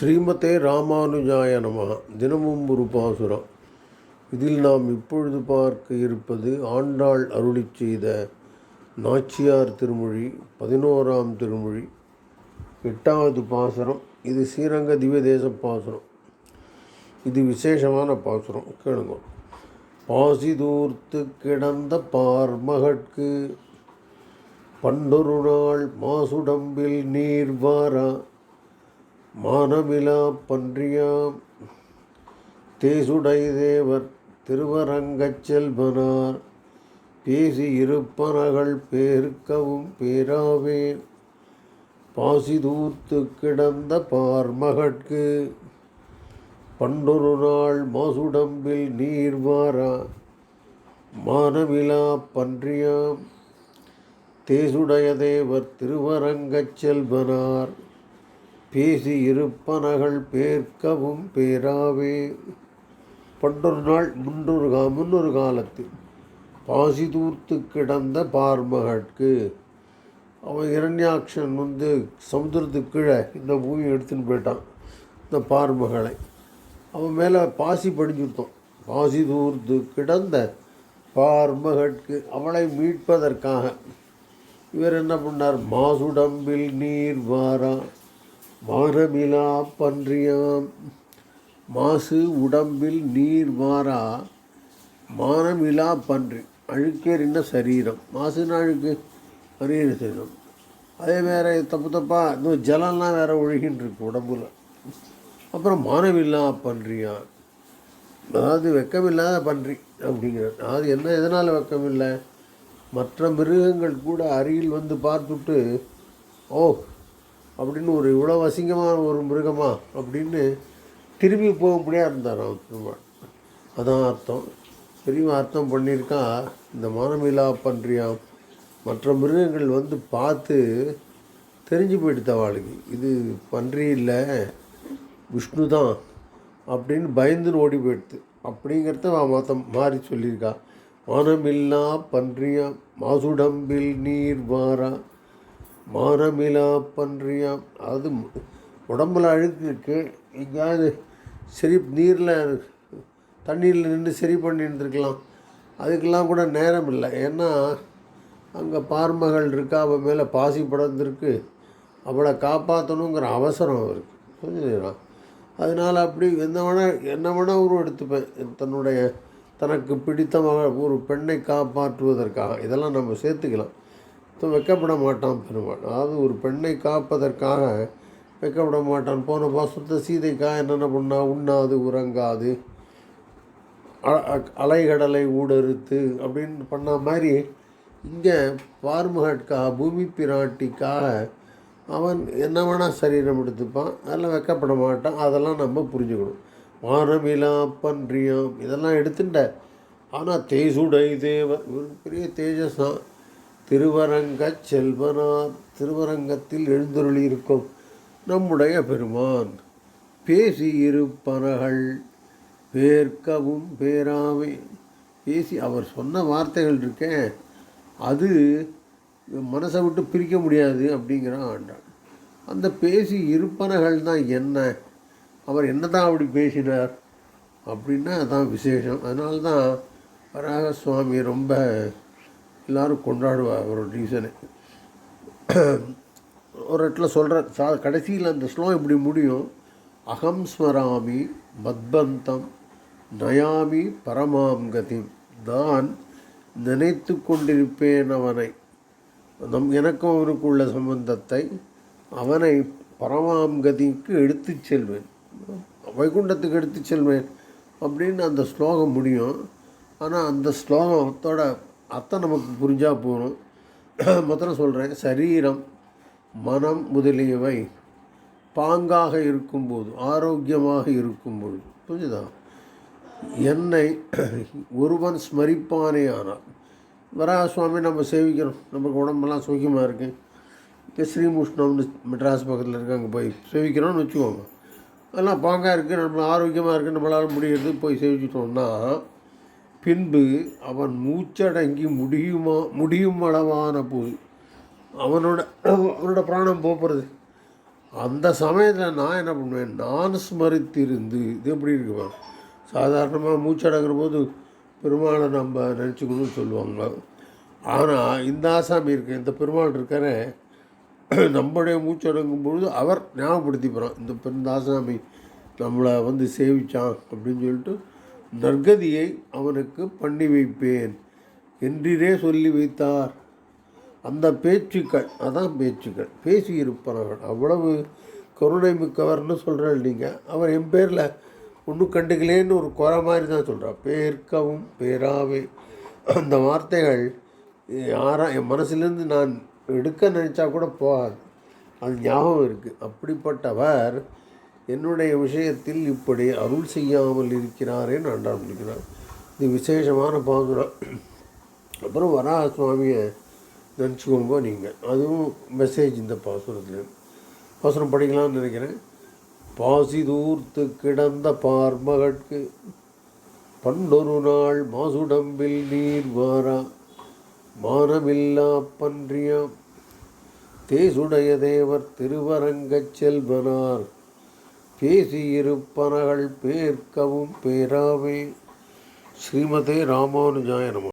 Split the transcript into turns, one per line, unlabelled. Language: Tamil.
ஸ்ரீமதே ராமானுஜாய நம. தினமும் ஒரு பாசுரம். இதில் நாம் இப்பொழுது பார்க்க இருப்பது ஆண்டாள் அருளிச் செய்த நாச்சியார் திருமொழி பதினோராம் திருமொழி எட்டாவது பாசுரம். இது ஸ்ரீரங்க திவ்யதேச பாசுரம். இது விசேஷமான பாசுரம். கேளுங்க. பாசி தூர்த்து கிடந்த பார்மகட்கு பண்டொரு நாள் மாசுடம்பில் நீர்வாரா மானமிலா பன்றியாம். தேசுடை தேவர் திருவரங்கச் செல்வனார். பேசி இருப்பனகள் பேர்க்கவும் பேராவே. பாசிதூர்த்து கிடந்த பார்மகட்கு. பண்டொரு நாள் மாசுடம்பில் நீர்வாரா மானமிலா பன்றியாம். தேசுடைய தேவர் திருவரங்கச் செல்வனார். பேசி இருப்பனகள் பேர்க்கவும் பேராவே. பண்டொரு நாள் முன்னொரு கா முன்னொரு காலத்தில் பாசி தூர்த்து கிடந்த பார்மகட்கு அவன் இரண்யாக்ஷன் வந்து சமுத்திரத்துக்கு கீழே இந்த பூமியை எடுத்துன்னு போயிட்டான் இந்த பார்மகளை. அவன் மேலே பாசி படிஞ்சுட்டோம் பாசி தூர்த்து கிடந்த பார்மகட்கு அவளை மீட்பதற்காக. இவர் என்ன பண்ணார்? மாசுடம்பில் நீர் வாரா. வானமிலா பன்றியாம். மாசு உடம்பில் நீர் வாரா மானமிலா பன்றி. அழுக்கேறின சரீரம்? மாசுனா அழுக்கு அரியன சரீரம். அதே வேறு தப்பு தப்பாக இன்னும் ஜலம்லாம் வேறு ஒழுகின்னு இருக்கு உடம்புல. அப்புறம் மானமில்லா பன்றியா அதாவது வெக்கமில்லாத பன்றி அப்படிங்கிறார். அது என்ன எதனால் வெக்கமில்லை? மற்ற மிருகங்கள் கூட அருகில் வந்து பார்த்துட்டு ஓ அப்படின்னு ஒரு இவ்வளோ அசிங்கமான ஒரு மிருகமா அப்படின்னு திரும்பி போக முடியாது இருந்தார் அவன் பெருமாள் அதான் அர்த்தம். பெரிய அர்த்தம் பண்ணியிருக்கா இந்த மானமிலா பன்றியாம் மற்ற மிருகங்கள் வந்து பார்த்து தெரிஞ்சு போயிடுத்த அவளுக்கு இது பன்றி இல்லை விஷ்ணு தான் அப்படின்னு பயந்துன்னு ஓடி போயிடுது அப்படிங்கிறத அவன் மொத்தம் மாறி சொல்லியிருக்கா. வானமில்லா பன்றியா மாசுடம்பில் நீர் வாரா? மானமிலா பன்றியாம் அது உடம்புல அழுக்கு இருக்குது எங்கேயாவது சரி நீரில் தண்ணீரில் நின்று சரி பண்ணிருந்துருக்கலாம் அதுக்கெல்லாம் கூட நேரம் இல்லை. ஏன்னா அங்கே பார்மகள் இருக்கா அவன் மேலே பாசி படர்ந்துருக்கு. அவளை காப்பாற்றணுங்கிற அவசரம் அவருக்கு. புரிஞ்சுக்கிறான் அதனால் அப்படி என்ன வேணால் என்ன வேணால் உருவம் எடுத்துப்பேன். தன்னுடைய தனக்கு பிடித்தமாக ஒரு பெண்ணை காப்பாற்றுவதற்காக. இதெல்லாம் நம்ம சேர்த்துக்கலாம். வெக்கப்பட மாட்டான் பெருமாள். அதாவது ஒரு பெண்ணை காப்பதற்காக வெக்கப்பட மாட்டான் போன பாசத்தை சீதைக்காக என்னென்ன பண்ணா? உண்ணாது உறங்காது அ- அலைகடலை ஊடறுத்து அப்படின்னு பண்ண மாதிரி இங்கே பார்முகட்காக பூமி பிராட்டிக்காக அவன் என்ன வேணால் சரீரம் எடுத்துப்பான். அதெல்லாம் வெக்கப்பட மாட்டான் அதெல்லாம் நம்ம புரிஞ்சுக்கணும். வானமிலா பன்றியாம். இதெல்லாம் எடுத்துட்ட. ஆனால் தேசுடை தேவர் ஒரு பெரிய தான் திருவரங்கச் செல்வனார் திருவரங்கத்தில் எழுந்தருளியிருக்கும் நம்முடைய பெருமான். பேசி இருப்பனகள் பேர்க்கவும் பேராமை பேசி அவர் சொன்ன வார்த்தைகள் இருக்கேன் அது மனசை விட்டு பிரிக்க முடியாது அப்படிங்கிறான் ஆண்டாள். அந்த பேசி இருப்பனகள் தான் என்ன? அவர் என்ன தான் அப்படி பேசினார் அப்படின்னா அதான் விசேஷம். அதனால்தான் வராக சுவாமி ரொம்ப எல்லாரும் கொண்டாடுவார் அவரோட ரீசனு ஒரு இடத்துல சொல்கிற சா கடைசியில் அந்த ஸ்லோகம் இப்படி முடியும்? அகம் ஸ்மராமி மத்பந்தம் நயாமி பரமாம் கதி நான் நினைத்து கொண்டிருப்பேன் அவனை. நம் எனக்கும் அவனுக்குள்ள சம்பந்தத்தை அவனை பரமாம் கதிக்கு எடுத்துச் செல்வேன். வைகுண்டத்துக்கு எடுத்துச் செல்வேன் அப்படின்னு அந்த ஸ்லோகம் முடியும். ஆனால் அந்த ஸ்லோகத்தோட அர்த்தம் நமக்கு புரிஞ்சால் போகணும் மொத்தம் சொல்கிறேன் சரீரம் மனம் முதலியவை பாங்காக இருக்கும்போது ஆரோக்கியமாக இருக்கும்போது புரிஞ்சுதா? என்னை ஒருவன் ஸ்மரிப்பானே ஆனால் வரா சுவாமி நம்ம சேவிக்கிறோம். நமக்கு உடம்பெல்லாம் சௌக்கியமாக இருக்குது இப்போ ஸ்ரீமுஷ்ணம்னு மெட்ராஸ் பக்கத்தில் இருக்க அங்கே போய் சேவிக்கிறோம்னு வச்சுக்கோங்க. அதெல்லாம் பாங்காக இருக்குது நம்ம ஆரோக்கியமாக இருக்குது நம்மளால் முடியறது போய் சேவிச்சிட்டோம்னா பின்பு அவன் மூச்சடங்கி முடியுமா முடியும் அளவான போது அவனோட அவனோட பிராணம் போகிறது. அந்த சமயத்தில் நான் என்ன பண்ணுவேன்? நான் ஸ்மரித்திருந்து இது எப்படி இருக்குமா? சாதாரணமாக மூச்சடங்குற போது பெருமாளை நம்ம நினச்சிக்கணும்னு சொல்லுவாங்க ஆனால் இந்த ஆசாமி இருக்க இந்த பெருமாள் இருக்கிற நம்முடைய மூச்சடங்கும் பொழுது அவர் ஞாபகப்படுத்திக்கிறோம் இந்த இந்த பெருந்தாசாமி நம்மளை வந்து சேவிச்சான் அப்படின்னு சொல்லிட்டு நற்கதியை அவனுக்கு பண்ணி வைப்பேன். என்றிரே சொல்லி வைத்தார். அந்த பேச்சுக்கள் அதான் பேச்சுக்கள் பேசியிருப்பவர்கள். அவ்வளவு கருணை மிக்கவர்னு சொல்கிறாள் நீங்கள் அவர் என் பேரில் ஒன்றும் கண்டுக்கலேன்னு ஒரு குறை மாதிரி தான் சொல்கிறார் பேர்க்கவும் பேராவே. அந்த வார்த்தைகள் யாரா என் மனசுலேருந்து நான் எடுக்க நினச்சா கூட போகாது. அது ஞாபகம் இருக்குது அப்படிப்பட்டவர் என்னுடைய விஷயத்தில் இப்படி அருள் செய்யாமல் இருக்கிறாரே நான் முடிக்கிறார் இது விசேஷமான பாசுரம் அப்புறம் வராக சுவாமியை நினச்சிக்கோங்க நீங்கள் அதுவும் மெசேஜ் இந்த பாசுரத்தில். பாசுரம் படிக்கலாம்னு நினைக்கிறேன். பாசி தூர்த்து கிடந்த பார்மகட்கு பண்டொரு நாள் மாசுடம்பில் நீர் வாரா மானமில்லா பன்றியாம். தேசுடைய தேவர் திருவரங்கச் செல்வனார். பேசியிருப்பனகள் பேர்க்கவும் பேராவே. ஸ்ரீமதே ராமானுஜாய